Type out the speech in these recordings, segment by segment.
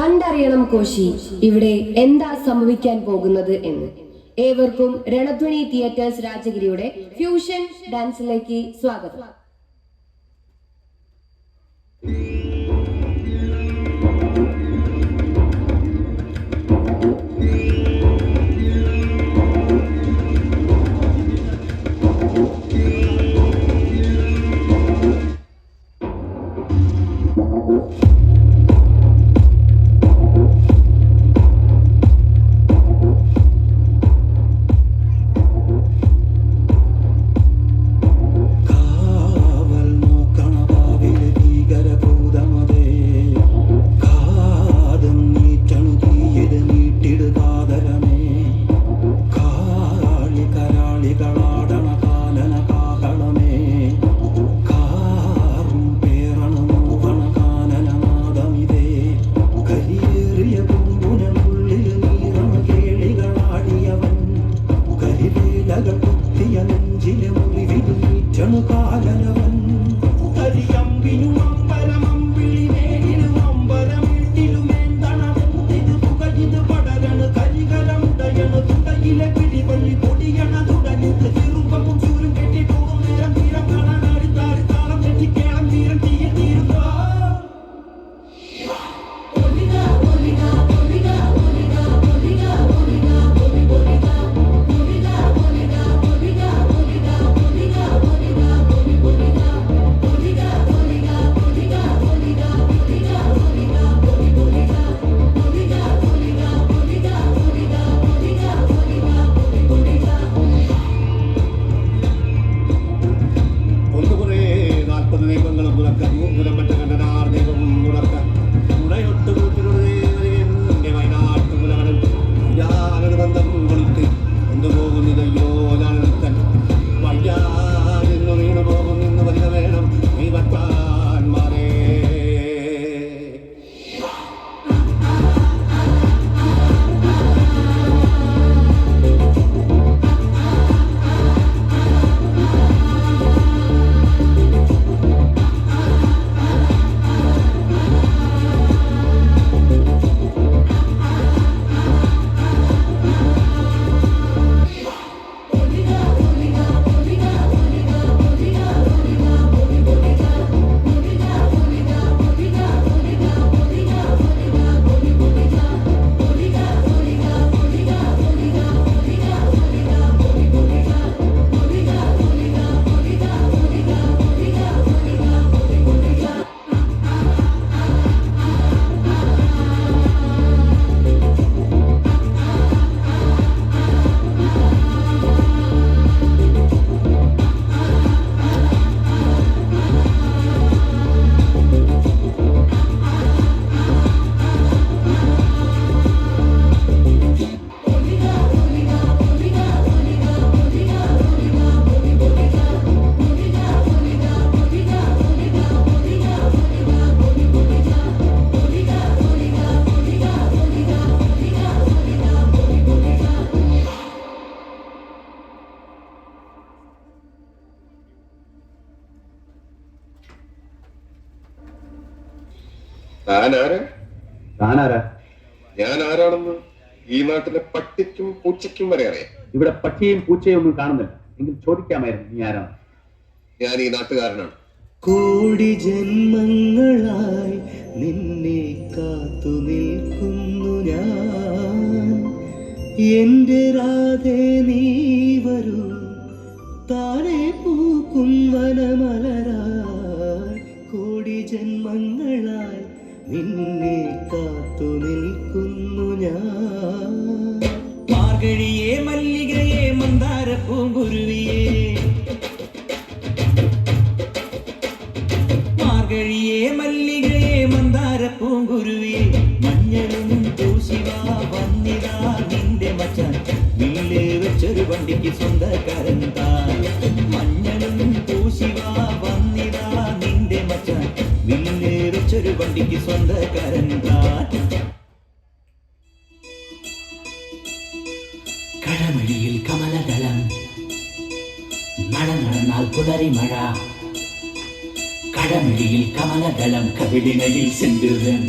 കണ്ടറിയണം കോശി ഇവിടെ എന്താ സംഭവിക്കാൻ പോകുന്നത് എന്ന്. ഏവർക്കും രണധ്വനി തിയേറ്റേഴ്സ് രാജഗിരിയുടെ ഫ്യൂഷൻ ഡാൻസിലേക്ക് സ്വാഗതം. താനാരാ? താനാരാ? ഞാൻ ആരാണെന്ന് ഈ നാട്ടിലെ പട്ടിക്കും പൂച്ചയ്ക്കും വരെ അറിയാം. ഇവിടെ പട്ടിയും പൂച്ചയും ഒന്നും കാണുന്നില്ല. എങ്കിൽ ചോദിക്കാമായിരുന്നു നീ ആരാണ്? ഞാൻ ഈ നാട്ടുകാരനാണ്. കോടി ജന്മങ്ങളായി നിന്നെ കാത്തു നിൽക്കുന്നു ഞാൻ. എന്റെ രാധേ നീ വരൂ. താഴെ പൂക്കും വനമലരായി. കോടി ജന്മങ്ങളായി നിന്നെ കാത്തു നിൽക്കുന്നു ഞാൻ. മാർഗഴിയെ മല്ലികയെ മന്ദാര പൂങ്കുരുവിയേ മാർഗഴിയെ മല്ലികയെ മന്ദാര പൂങ്കുരുവിയെ മഞ്ഞളും പൂശിവാ വന്നിതാ നിന്റെ മച്ചാൻ. വീൽ വെച്ചൊരു വണ്ടിക്ക് സ്വന്തക്കാരൻ கட்டிக்கு சொந்த கரந்தான் கடமடியில் கமலதளம் மழ நடந்தால் புதறி மழா. கடமடியில் கமலதளம் கவிழினடில் சென்றுதன்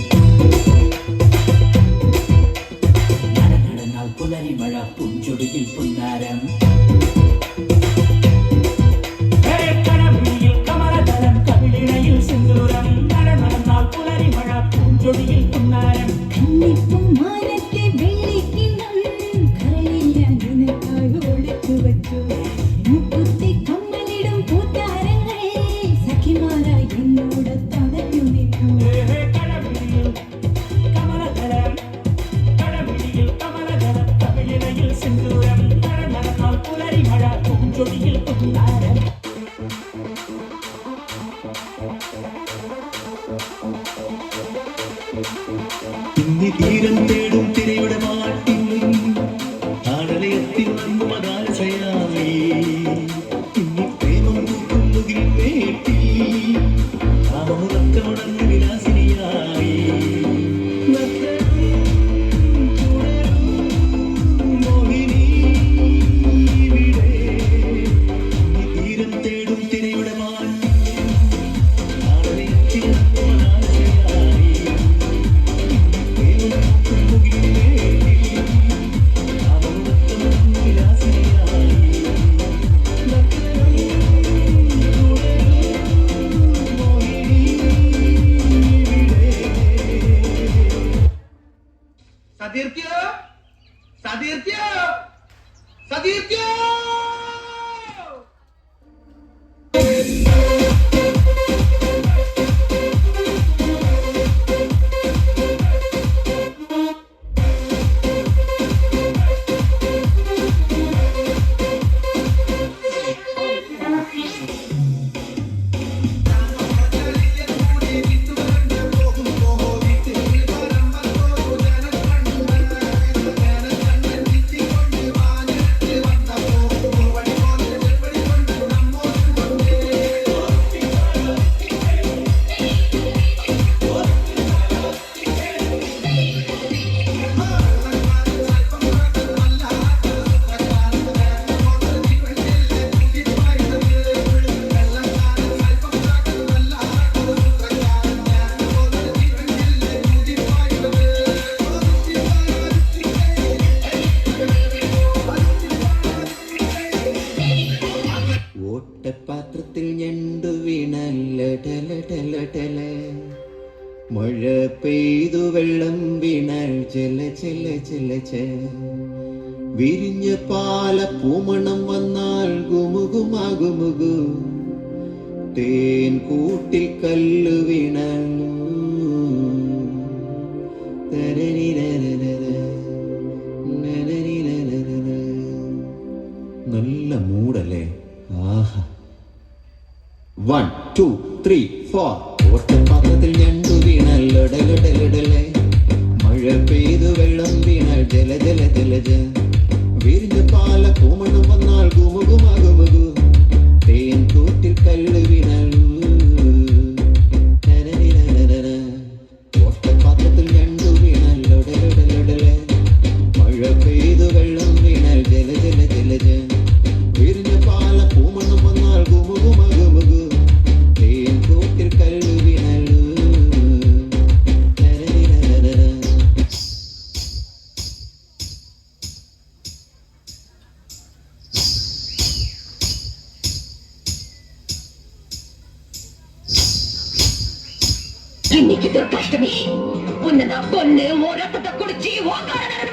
மழ நடந்தால் புதறி மழா புஞ்சொடியில் புன்னாரம். പിന്നെ തീരം തേടും തിരയും മഴ പെയ്തു വെള്ളം വീണൽ ചെല ചെല ചെല വിരിഞ്ഞ പാല പൂമണം വന്നാൽ ഗുമുകുമാകുമുകു തേൻ കൂട്ടിൽ കല്ല് വീണൽ. നല്ല മൂടല്ലേ? ആഹാ. One two three four. கடலை மழை பெய்து வெள்ளம் வீணால் ஜல ஜல ஜலஜ விரிஞ்ச பால பூமணம் வந்தால் குமுகுமா குமுகு தேன் கூட்டில் கல்லு வீணால் എനിക്ക് തൃപ്പഷ്ടമി ഉന്നത പൊന്ന് ഓരാത്തത്തെ കുറിച്ച് വാക്കാനാണ്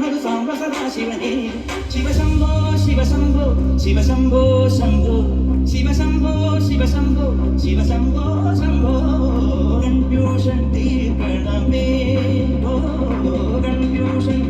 വിധമെന്തിനു തന്നത് സദാ സദാശിവനേ ശിവശംഭോ ശിവശംഭോ ശിവശംഭോ ശംഭോ. ശിവശംഭോ ശിവശംഭോ ശിവശംഭോ ശംഭോ. കൺഫ്യൂഷൻ തീർക്കണമേ. കൺഫ്യൂഷൻ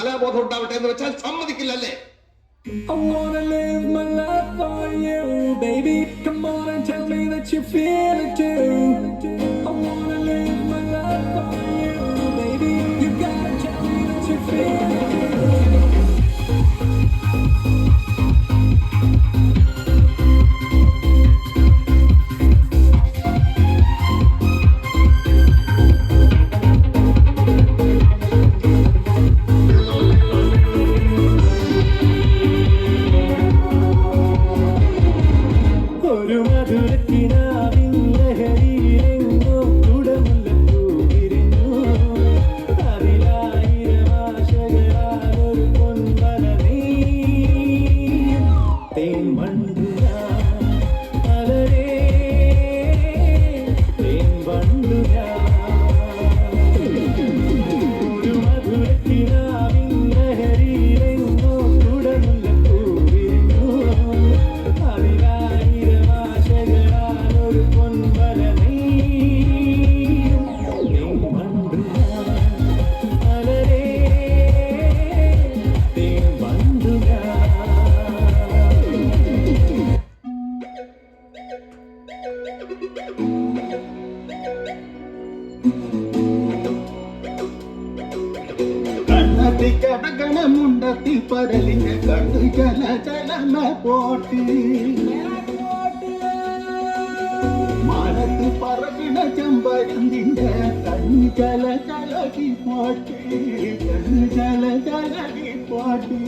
കലാബോധം ഉണ്ടാവട്ടെ എന്ന് വെച്ചാൽ സമ്മതിക്കില്ലല്ലേ? Yeah. மேல போட்டு மரத்து பறக்கின செம்பகந்திந்த கண்ணு ஜல கலகி போட்டு கண்ணு ஜல கலகி போட்டு.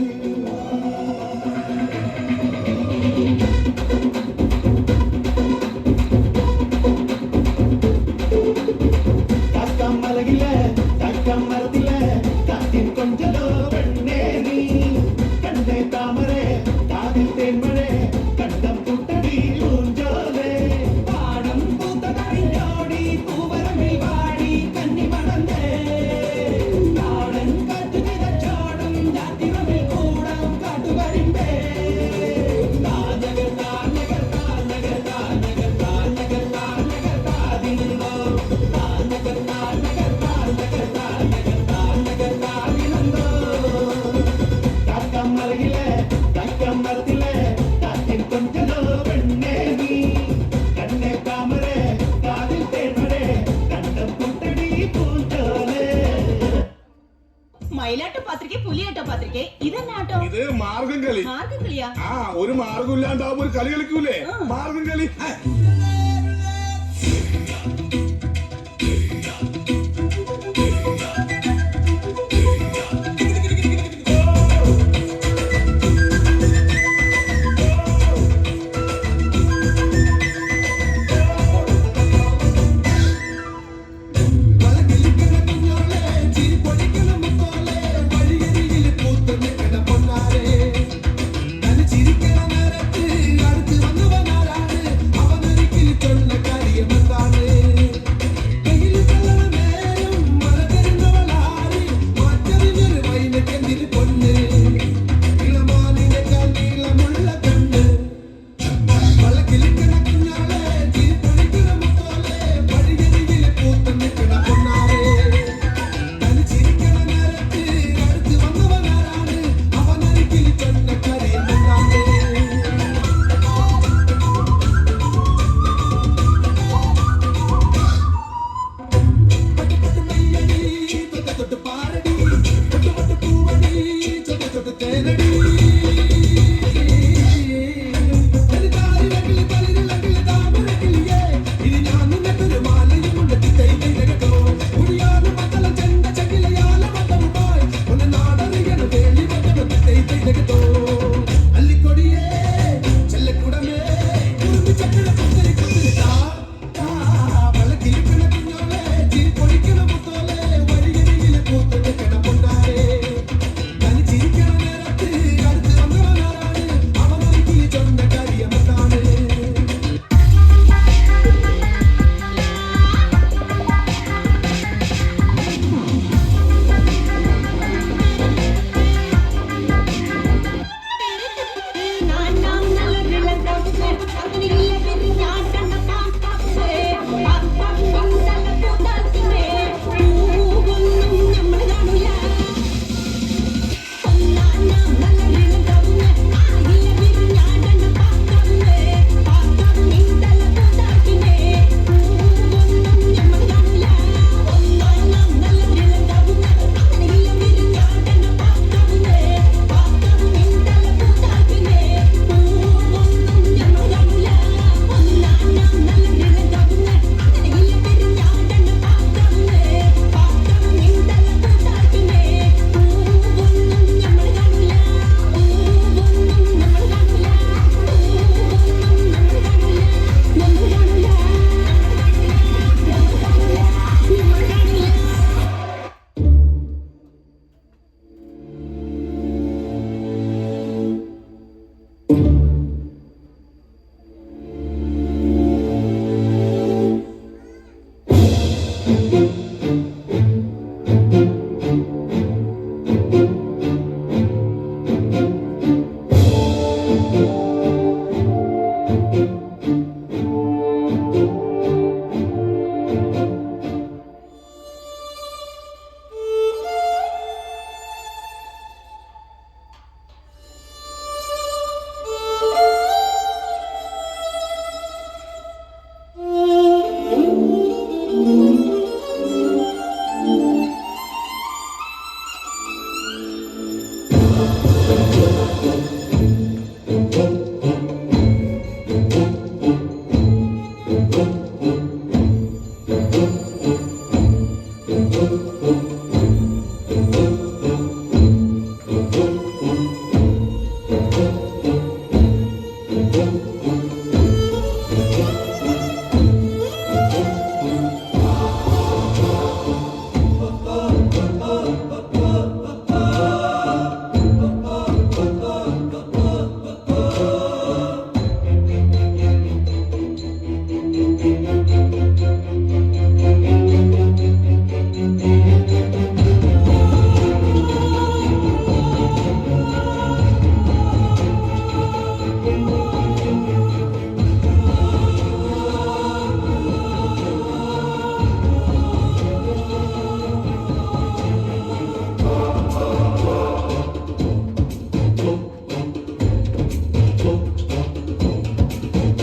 മാർഗം കളിയാ? ആ ഒരു മാർഗം ഇല്ലാണ്ടാവുമ്പോ ഒരു കളി കളിക്കൂലേ? മാർഗം കളി.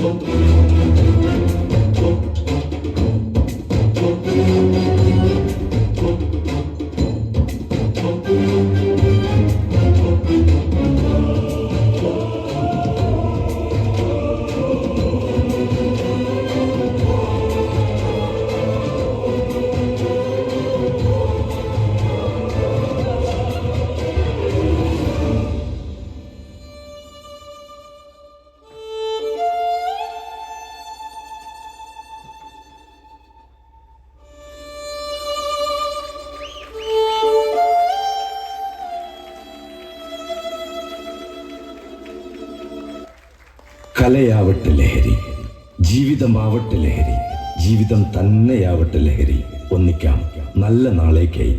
ょっと。കലയാവട്ടെ ലഹരി ജീവിതമാവട്ടെ ലഹരി ജീവിതം തന്നെയാവട്ടെ ലഹരി. ഒന്നിക്കാം നല്ല നാളേക്കായി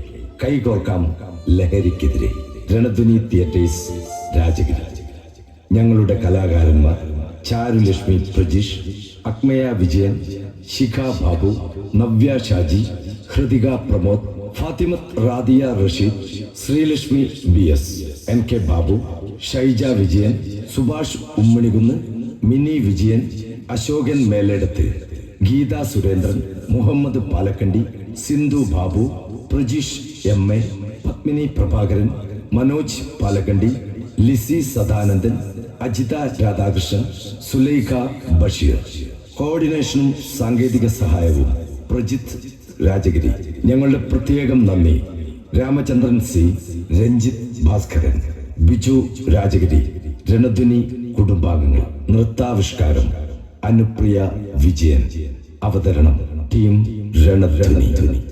കൈകോർക്കാം ലഹരിക്കെതിരെ. രണധ്വനി തിയേറ്റേഴ്സ് രാജഗിരി. ഞങ്ങളുടെ കലാകാരന്മാർ Charulakshmi Prajeesh Akmaya Vijayan Shikha Babu Navya Shaji Hrithika Pramod Fathimath Radiya Rasheed Sreelakshmi B S N K Babu Shyja Vijayan Subhash Ummanikunnu Mini Vijayan Ashokan Meledath Geetha Surendran Muhammad Palakkandi Sindhu Babu Prajeesh M A Padmini Prabhakaran Manoj Palakkandi Lissy Sadanandan Ajitha Radhakrishnan Sulaikha Basheer. കോർഡിനേഷനും സാങ്കേതിക സഹായവും പ്രജിത് രാജഗിരി. ഞങ്ങളുടെ പ്രത്യേകം നന്ദി. Ramachandran C Ranjith Bhaskaran Biju Rajagiri Ranadhwani കുടുംബാംഗങ്ങൾ. നൃത്താവിഷ്കാരം അനുപ്രിയ വിജയൻ. അവതരണം team Ranadhwani.